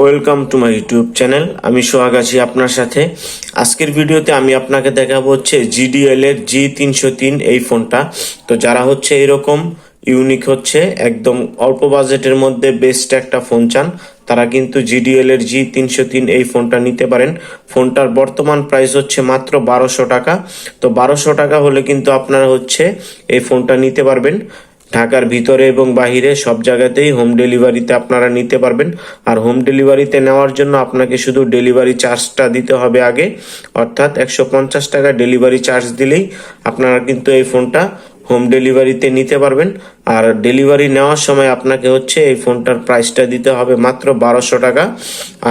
Welcome to my YouTube channel আমি সোহাগ আছি আপনার সাথে। আজকের ভিডিওতে আমি আপনাকে দেখাবো হচ্ছে জিডিএল এর জি তিনশো তিন এই ফোনটা। তো যারা হচ্ছে এরকম ইউনিক হচ্ছে, একদম অল্প বাজেটের মধ্যে বেস্ট একটা ফোন চান, তারা কিন্তু জিডিএল এর জি তিনশো তিন এই ফোনটা নিতে পারেন। ফোনটার বর্তমান প্রাইস হচ্ছে মাত্র বারোশো টাকা। তো বারোশো টাকা হলে কিন্তু আপনারা হচ্ছে এই ফোনটা নিতে পারবেন। ঢাকার ভিতরে এবং বাহিরে সব জায়গাতেই হোম ডেলিভারিতে আপনারা নিতে পারবেন। আর হোম ডেলিভারিতে নেওয়ার জন্য আপনাকে শুধু ডেলিভারি চার্জটা দিতে হবে আগে। অর্থাৎ একশো পঞ্চাশ টাকা ডেলিভারি চার্জ দিলেই আপনারা কিন্তু এই ফোনটা হোম ডেলিভারিতে নিতে পারবেন। আর ডেলিভারি নেওয়ার সময় আপনাকে হচ্ছে এই ফোনটার প্রাইসটা দিতে হবে মাত্র বারোশো টাকা।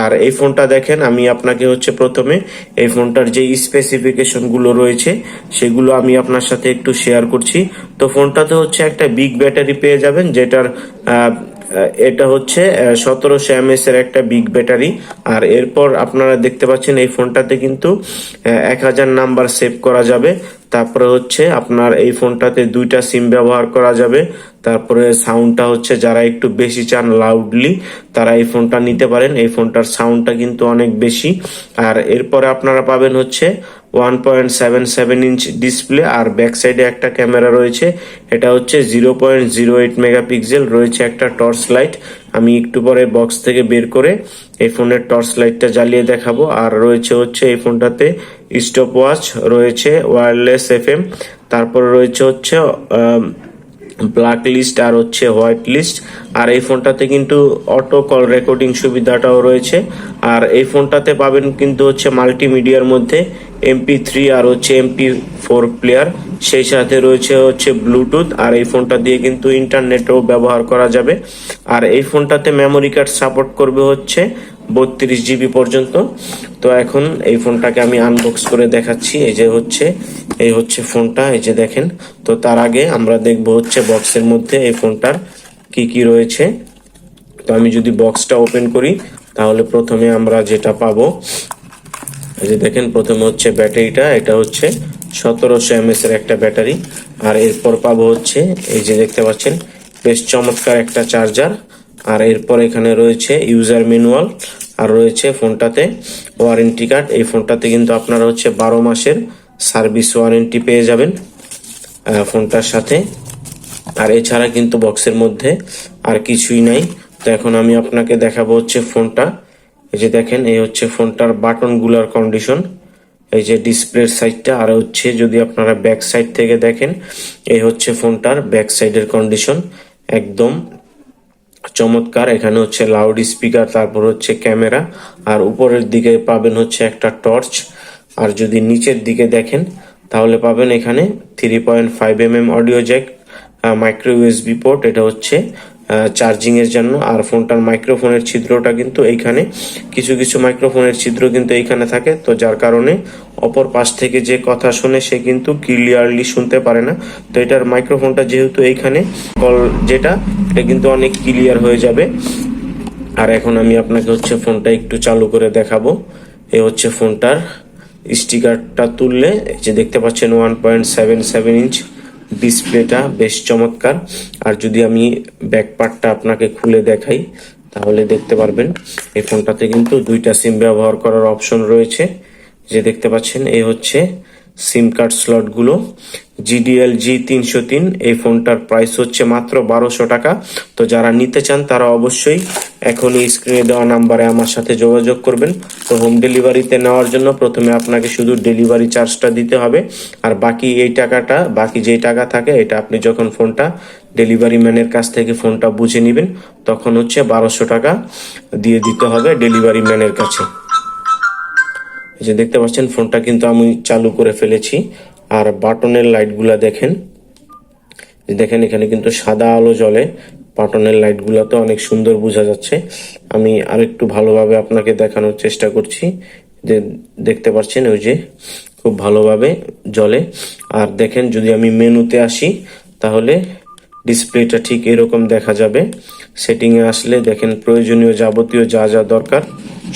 আর এই ফোনটা দেখেন, আমি আপনাকে হচ্ছে প্রথমে এই ফোনটার যে স্পেসিফিকেশনগুলো রয়েছে, সেগুলো আমি আপনার সাথে একটু শেয়ার করছি। তো ফোনটাতে হচ্ছে একটা বিগ ব্যাটারি পেয়ে যাবেন, যেটার এটা হচ্ছে সতেরোশো এমএস এর একটা বিগ ব্যাটারি আর এরপর আপনারা দেখতে পাচ্ছেন এই ফোনটাতে কিন্তু এক হাজার নাম্বার সেভ করা যাবে। তারপরে হচ্ছে আপনার এই ফোনটাতে দুইটা সিম ব্যবহার করা যাবে। তারপরে সাউন্ডটা হচ্ছে যারা একটু বেশি চান লাউডলি তারা এই ফোনটা নিতে পারেন। এই ফোনটার সাউন্ডটা কিন্তু অনেক বেশি। আর এরপরে আপনারা পাবেন হচ্ছে one point seven seven inch display আর ব্যাক সাইডে একটা ক্যামেরা রয়েছে। এটা হচ্ছে zero point zero eight megapixel রয়েছে একটা টর্চ লাইট আমি একটু পরে বক্স থেকে বের করে এই ফোনের টর্চ লাইটটা জ্বালিয়ে দেখাবো। আর রয়েছে হচ্ছে এই ফোনটাতে স্টপ ওয়াচ রয়েছে ওয়্যারলেস এফএম তারপর রয়েছে হচ্ছে ব্ল্যাক লিস্ট আর হচ্ছে হোয়াইট লিস্ট আর এই ফোনটাতে কিন্তু অটো কল রেকর্ডিং সুবিধাটাও রয়েছে। আর এই ফোনটাতে পাবেন কিন্তু হচ্ছে মাল্টিমিডিয়ার মধ্যে এমপি থ্রি আর হচ্ছে এমপি ফোর প্লেয়ার সেই সাথে রয়েছে হচ্ছে ব্লুটুথ আর এই ফোনটা দিয়ে কিন্তু ইন্টারনেটও ব্যবহার করা যাবে। আর এই ফোনটাতে মেমোরি কার্ড সাপোর্ট করবে হচ্ছে বত্রিশ জিবি পর্যন্ত। তো এখন এই ফোনটাকে আমি আনবক্স করে দেখাচ্ছি। এই যে হচ্ছে, এই হচ্ছে ফোনটা, এই যে দেখেন। তো তার আগে আমরা দেখব হচ্ছে বক্সের মধ্যে এই ফোনটার কি কি রয়েছে। তো আমি যদি বক্সটা ওপেন করি, তাহলে প্রথমে আমরা যেটা পাবো, এই যে দেখেন, প্রথমে হচ্ছে ব্যাটারিটা, এটা হচ্ছে সতেরোশো এমএস এর একটা ব্যাটারি। আর এরপর পাবো হচ্ছে, এই যে দেখতে পাচ্ছেন, বেশ চমৎকার একটা চার্জার আর এরপর এখানে রয়েছে ইউজার ম্যানুয়াল আর রয়েছে ফোনটাতে ওয়ারেন্টি কার্ড এই ফোনটাতে কিন্তু আপনারা হচ্ছে বারো মাসের সার্ভিস ওয়ারেন্টি পেয়ে যাবেন ফোনটার সাথে। আর এছাড়া কিন্তু বক্সের মধ্যে আর কিছুই নাই। তো এখন আমি আপনাকে দেখাবো হচ্ছে ফোনটা। এই যে দেখেন, এই হচ্ছে ফোনটার বাটনগুলার কন্ডিশন এই যে ডিসপ্লের সাইডটা আর হচ্ছে যদি আপনারা ব্যাক সাইড থেকে দেখেন, এই হচ্ছে ফোনটার ব্যাক সাইডের কন্ডিশন একদম চমৎকার। এখানে হচ্ছে লাউড স্পিকার তারপর হচ্ছে ক্যামেরা আর উপরের দিকে পাবেন হচ্ছে একটা টর্চ আর যদি নিচের দিকে দেখেন, তাহলে পাবেন এখানে three point five M M audio jack micro USB port এটা হচ্ছে চার্জিং এর জন্য। আর ফোনটার মাইক্রোফোনের ছিদ্রটা কিন্তু এইখানে। কিছু কিছু মাইক্রোফোনের ছিদ্র কিন্তু এইখানে থাকে। তো যার কারণে অপর পাশ থেকে যে কথা শুনে সে কিন্তু ক্লিয়ারলি শুনতে পারে না। তো এটার মাইক্রোফোনটা যেহেতু এইখানে কল যেটা, এটা কিন্তু অনেক ক্লিয়ার হয়ে যাবে। আর এখন আমি আপনাকে হচ্ছে ফোনটা একটু চালু করে দেখাবো। এই হচ্ছে ফোনটার স্টিকারটা তুললে যে দেখতে পাচ্ছেন one point seven seven inch ডিসপ্লেটা বেশ চমৎকার। আর যদি আমি ব্যাক পার্টটা আপনাকে খুলে দেখাই, তাহলে দেখতে পারবেন এই ফোনটাতে কিন্তু দুইটা সিম ব্যবহার করার অপশন রয়েছে। যে দেখতে পাচ্ছেন এই হচ্ছে সিম কার্ড স্লটগুলো জিডিএল জি তিনশো তিন এই ফোনটার প্রাইস হচ্ছে মাত্র বারোশো টাকা। তো যারা নিতে চান, তারা অবশ্যই এখনই স্ক্রিনে দেওয়া নাম্বারে আমার সাথে যোগাযোগ করবেন। তো হোম ডেলিভারিতে নেওয়ার জন্য প্রথমে আপনাকে শুধু ডেলিভারি চার্জটা দিতে হবে। আর বাকি এই টাকাটা, বাকি যেই টাকা থাকে, এটা আপনি যখন ফোনটা ডেলিভারি ম্যানের কাছ থেকে ফোনটা বুঝে নেবেন, তখন হচ্ছে বারোশো টাকা দিয়ে দিতে হবে ডেলিভারি ম্যানের কাছে। এই যে দেখতে পাচ্ছেন, ফোনটা কিন্তু আমি চালু করে ফেলেছি। আর বাটনের লাইটগুলা দেখেন। দেখেন, এখানে কিন্তু সাদা আলো জ্বলে। বাটনের লাইটগুলোতে অনেক সুন্দর বোঝা যাচ্ছে। আমি আরেকটু ভালোভাবে আপনাকে দেখানোর চেষ্টা করছি। যে দেখতে পাচ্ছেন, ওই যে খুব ভালোভাবে জ্বলে। আর দেখেন, যদি আমি মেনুতে আসি, তাহলে ডিসপ্লেটা ঠিক এরকম দেখা যাবে। সেটিংয়ে আসলে দেখেন, প্রয়োজনীয় যাবতীয় যা যা দরকার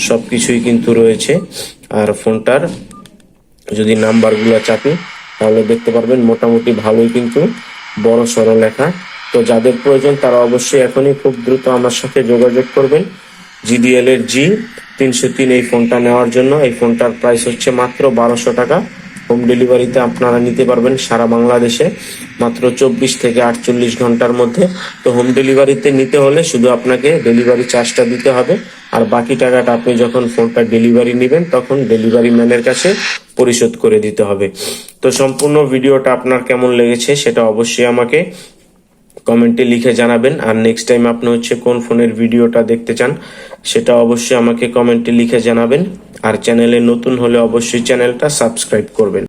সব কিছুই কিন্তু রয়েছে। আর ফোনটার যদি নাম্বারগুলো চাপি, তাহলে দেখতে পারবেন মোটামুটি ভালোই কিন্তু বড় সড়ো লেখা। তো যাদের প্রয়োজন তারা অবশ্যই এখনই খুব দ্রুত আমার সাথে যোগাযোগ করবেন। জিডিএল এর জি তিনশো তিন এই ফোনটা নেওয়ার জন্য। এই ফোনটার প্রাইস হচ্ছে মাত্র বারোশো টাকা। হোম ডেলিভারিতে আপনারা নিতে পারবেন সারা বাংলাদেশে মাত্র চব্বিশ থেকে আটচল্লিশ ঘণ্টার মধ্যে। তো হোম ডেলিভারিতে নিতে হলে শুধু আপনাকে ডেলিভারি চার্জটা দিতে হবে। আর বাকি টাকাটা আপনি যখন ফোনটা ডেলিভারি নেবেন, তখন ডেলিভারি ম্যানের কাছে পরিশোধ করে দিতে হবে। তো সম্পূর্ণ ভিডিওটা আপনার কেমন লেগেছে সেটা অবশ্যই আমাকে কমেন্টে লিখে জানাবেন। আর নেক্সট টাইম আপনি হচ্ছে কোন ফোনের ভিডিওটা দেখতে চান, সেটা অবশ্যই আমাকে কমেন্টে লিখে জানাবেন। আর চ্যানেলে নতুন হলে অবশ্যই চ্যানেলটা সাবস্ক্রাইব করবেন।